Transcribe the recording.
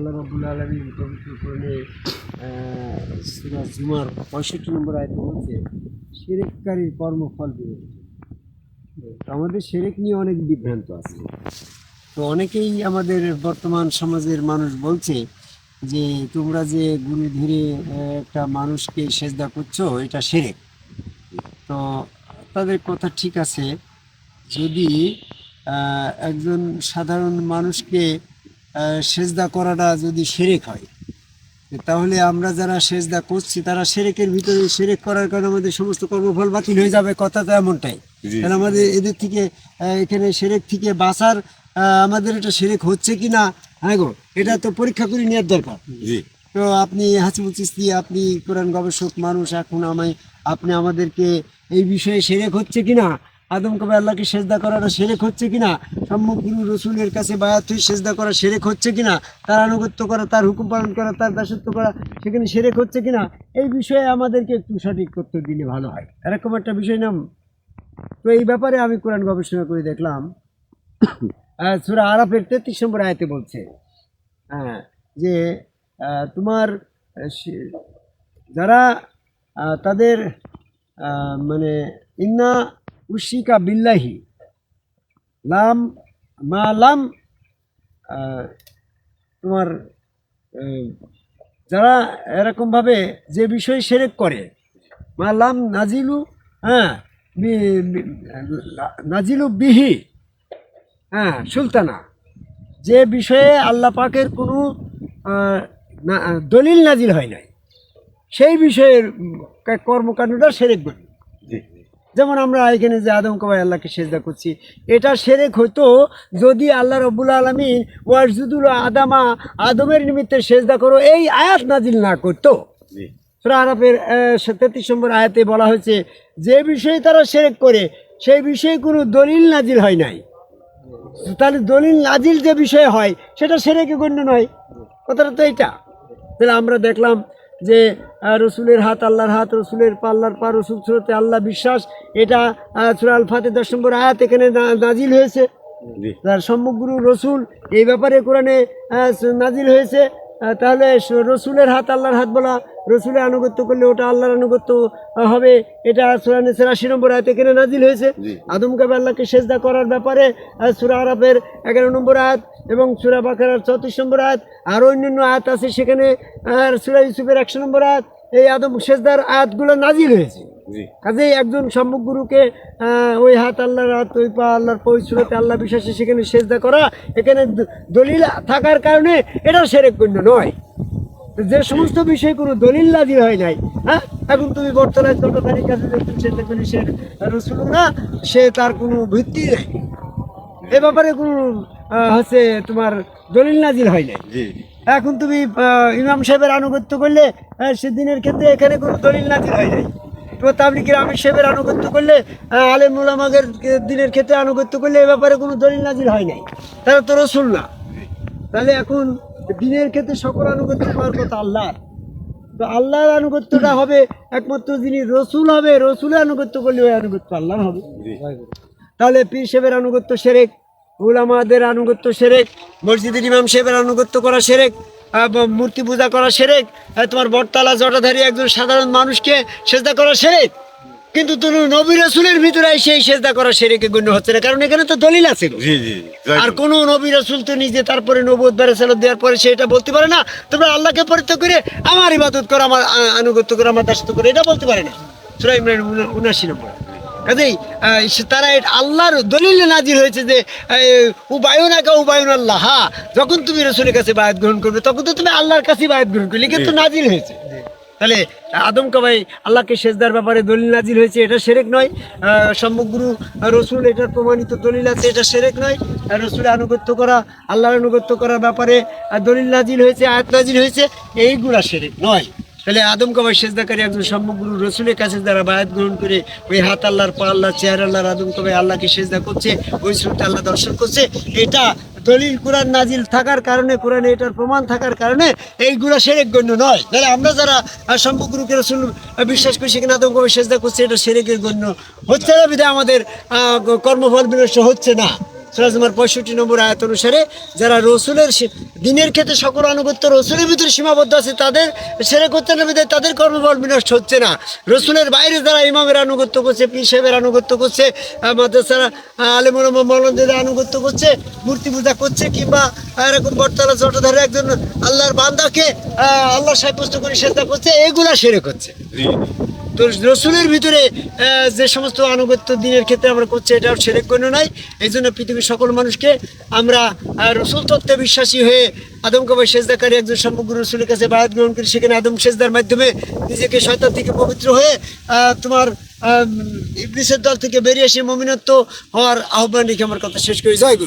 আল্লাহ রাব্বুল আলামিন পবিত্র কোরআনে সূরা জুমার 65 নম্বর আয়াতে বলছে শিরককারীর কর্মফল আমাদের শিরক নিয়ে অনেক বিভ্রান্ত আছে। তো অনেকেই আমাদের বর্তমান সমাজের মানুষ বলছে যে, তোমরা যে গুরু ধীরে একটা মানুষকে সেজদা করছ, এটা শিরেক। তো তাদের কথা ঠিক আছে। যদি একজন সাধারণ মানুষকে সেজদা করাটা যদি সেরেক হয় তাহলে আমরা যারা সেজদা করছি তারা সেরেকের ভিতরে সেরেক করার কারণে আমাদের সমস্ত কর্মফল বাতিল হয়ে যাবে কথা তো এমনটাই। কারণ আমাদের এদের থেকে এখানে সেরেক থেকে বাঁচার আহ, আমাদের এটা সেরেক হচ্ছে কি না হ্যাঁ গো এটা তো পরীক্ষা করে নেওয়ার দরকার। তো আপনি হাসিবুল চিস্তি আপনি কোরআন গবেষক মানুষ এখন আমায় আপনি আমাদেরকে এই বিষয়ে সেরেক হচ্ছে কিনা আদম কবে আল্লাহকে সেজদা করাটা সেরেক হচ্ছে কিনা? সম্মুখ গুরু রসুলের কাছে বায়াত হয়ে সেজদা করা সেরেক হচ্ছে কিনা? তার আনুগত্য করা, তার হুকুম পালন করা, তার দাসত্ব করা, সেখানে সেরেক হচ্ছে কিনা? এই বিষয়ে আমাদেরকে একটু সঠিক তথ্য দিলে ভালো হয়। এরকম একটা বিষয় নাম। তো এই ব্যাপারে আমি কোরআন গবেষণা করে দেখলাম। সুরা আরাফের তেত্রিশ নম্বর আয়তে বলছে হ্যাঁ যে তোমার যারা তাদের মানে ইন্না উশিকা বিল্লাহি। লাম, মা লাম তোমার যারা এরকমভাবে যে বিষয় সেরেক করে, মা লাম নাজিলু হ্যাঁ নাজিলু বিহি হ্যাঁ সুলতানা। যে বিষয়ে আল্লাহ পাকের কোনো দলিল নাজিল হয় নাই, সেই বিষয়ের কর্মকাণ্ডটা সেরেক বলি যেমন আমরা এখানে যে আদম কবাই আল্লাহকে সেজদা করছি এটা সেরেক হতো যদি আল্লাহ রব্বুল আলমিন ওয়াজুদুল আদামা আদমের নিমিত্তে সেজদা করো এই আয়াত নাজিল না করতো। সুরা আরাফের তেত্রিশ নম্বর আয়াতে বলা হয়েছে যে বিষয়ে তারা সেরেক করে সেই বিষয়ে কোনো দলিল নাজিল হয় নাই। তাহলে দলিল নাজিল যে বিষয় হয় সেটা সেরেকে গণ্য নয়। কথাটা তো এইটা। তাহলে আমরা দেখলাম যে রসুলের হাত আল্লাহর হাত রসুলের পাল্লার পা রসুল সুরতে আল্লাহ বিশ্বাস এটা সুরাল ফাতে দশ নম্বর আয়াত এখানে নাজিল হয়েছে। তার সম্মুখগুরু রসুল এই ব্যাপারে কোরআনে নাজিল হয়েছে। তাহলে রসুলের হাত আল্লাহর হাত বলা রসুলের আনুগত্য করলে ওটা আল্লাহর আনুগত্য হবে। এটা সুরানে সেরাশি নম্বর আয়াত এখানে নাজিল হয়েছে। আদম কাবে আল্লাহকে সেজদা করার ব্যাপারে সুরা আরাফের এগারো নম্বর আয়াত এবং সুরা বাকারার চৌত্রিশ নম্বর আয়াত আরও অন্যান্য আয়াত আছে সেখানে আর সুরা ইউসুফের একশো নম্বর আয়াত এই আদম সেজদার আয়াতগুলো নাজিল হয়েছে। কাজেই একজন সম্মুখ গুরুকে ওই হাত আল্লাহর হাত ওই পা আল্লাহর পবিত্রতে আল্লাহ বিশ্বাসে সেখানে সেজদা করা এখানে দলিল থাকার কারণে এটা সেরেক গণ্য নয়। যে সমস্ত বিষয়ে কোনো দলিল নাজির হয় নাই হ্যাঁ? এখন তুমি বর্তমানে ততখানি কাছে দেখবেন সে দেখবেন সে রসুল না সে তার কোনো ভিত্তি নেই। এ ব্যাপারে কোনো হচ্ছে তোমার দলিল নাজিল হয় নাই। এখন তুমি ইমাম সাহেবের আনুগত্য করলে আহ, সে দিনের ক্ষেত্রে এখানে কোনো দলিল নাজিল হয় নাই। তো তাবলিকের আমির সাহেবের আনুগত্য করলে আলেম উলামাগের দিনের ক্ষেত্রে আনুগত্য করলে এ ব্যাপারে কোনো দলিল নাজিল হয় নাই। তারা তো রসুল না তাহলে এখন দিনের ক্ষেত্রে সকল আনুগত্য করার কথা আল্লাহর। তো আল্লাহর আনুগত্যটা হবে একমাত্র যিনি রসুল হবে রসুলের আনুগত্য করলে ওই আনুগত্য আল্লাহর হবে। তাহলে পীর সাহেবের আনুগত্য সেরেক উলামাদের আনুগত্য সেরেক মসজিদের ইমাম সাহেবের আনুগত্য করা সেরেক মূর্তি পূজা করা সেরেক তোমার বটতলা জটাধারী একজন সাধারণ মানুষকে সেজদা করা সেরেক। কিন্তু তুমি নবী রসুলের ভিতরে সেই সেজদা করা সেরেকে গণ্য হচ্ছে না কারণ এখানে তো দলিল আছে। জি জি আর কোন নবী রসুল তো নিজে তারপরে নবুদ বেড়েসালত দেওয়ার পরে সেটা বলতে পারে না। তোমরা আল্লাহকে পরিত্যাগ করে আমার ইবাদত করো আমার আনুগত্য করো আমার দাসত্ব করো এটা বলতে পারে না। সুরা ইমরান উনাশি নম্বর। কাজেই তারা আল্লাহর দলিলে নাজির হয়েছে যে উবায়ুনাকা উবায়ুন আল্লাহ যখন তুমি রসুলের কাছে বায়াত গ্রহণ করবে তখন তো তুমি আল্লাহর কাছে বায়াত গ্রহণ করলে কিন্তু নাজিল হয়েছে। তাহলে আদম কাবাই আল্লাহকে সেজদার ব্যাপারে দলিল নাজিল হয়েছে এটা সেরেক নয়। আহ, রসুল এটার প্রমাণিত দলিল আছে এটা সেরেক নয়। আর রসুলের আনুগত্য করা আল্লাহর আনুগত্য করার ব্যাপারে দলিল নাজিল হয়েছে আয়াত নাজিল হয়েছে এইগুলা সেরেক নয়। তাহলে আদম কাবাই সেজদাকারী একজন সম্মুখগুরু রসুলের কাছে যারা বায়াত গ্রহণ করে ওই হাত আল্লাহর পা আল্লাহ চেয়ার আল্লাহর আদম কাবাই আল্লাহকে সেজদা করছে ওই শ্রুতে আল্লাহ দর্শন করছে এটা দলিল কোরআন নাজিল থাকার কারণে, কোরআনে এটার প্রমাণ থাকার কারণে এইগুলো সেরেক গণ্য নয়। তাহলে আমরা যারা সম্পর্ক রুখে রসুল বিশ্বাস করি, সেখানে আতঙ্কভাবে সেজদা করছে, এটা সেরেকের গণ্য হচ্ছে না, বিধায় আমাদের কর্মফল বিনষ্ট হচ্ছে না। সুরাজমার পঁয়ষট্টি নম্বর আয়াত অনুসারে যারা রসুলের দিনের ক্ষেত্রে সকল আনুগত্য রসুলের ভিতরে সীমাবদ্ধ আছে তাদের সেরে করতে না বিধায় তাদের কর্মফল বিনষ্ট হচ্ছে না। রসুলের বাইরে যারা ইমামের আনুগত্য করছে পীর সাহেবের আনুগত্য করছে মাদ্রাসারা আলেমুল মৌলানদের আনুগত্য করছে মূর্তি পূজা করছে কিংবা এরকম বটতলা চটধারে একজন আল্লাহর বান্দাকে আল্লাহ সাব্যস্ত করে সেটা করছে এগুলা সেরে করছে। তো রসুলের ভিতরে যে সমস্ত আনুগত্য দিনের ক্ষেত্রে আমরা করছি এটা সেরে গণ্য নাই। এই জন্য পৃথিবীর সকল মানুষকে আমরা রসুল তত্ত্বে বিশ্বাসী হয়ে আদম কবাই সেজদাকারী একজন সমগ্র রসুলের কাছে বায়াত গ্রহণ করি, সেখানে আদম সেজদার মাধ্যমে নিজেকে শয়তান থেকে পবিত্র হয়ে তোমার ইবলিসের দল থেকে বেরিয়ে এসে মমিনত্ব হওয়ার আহ্বান রেখে আমার কথা শেষ করি। জয়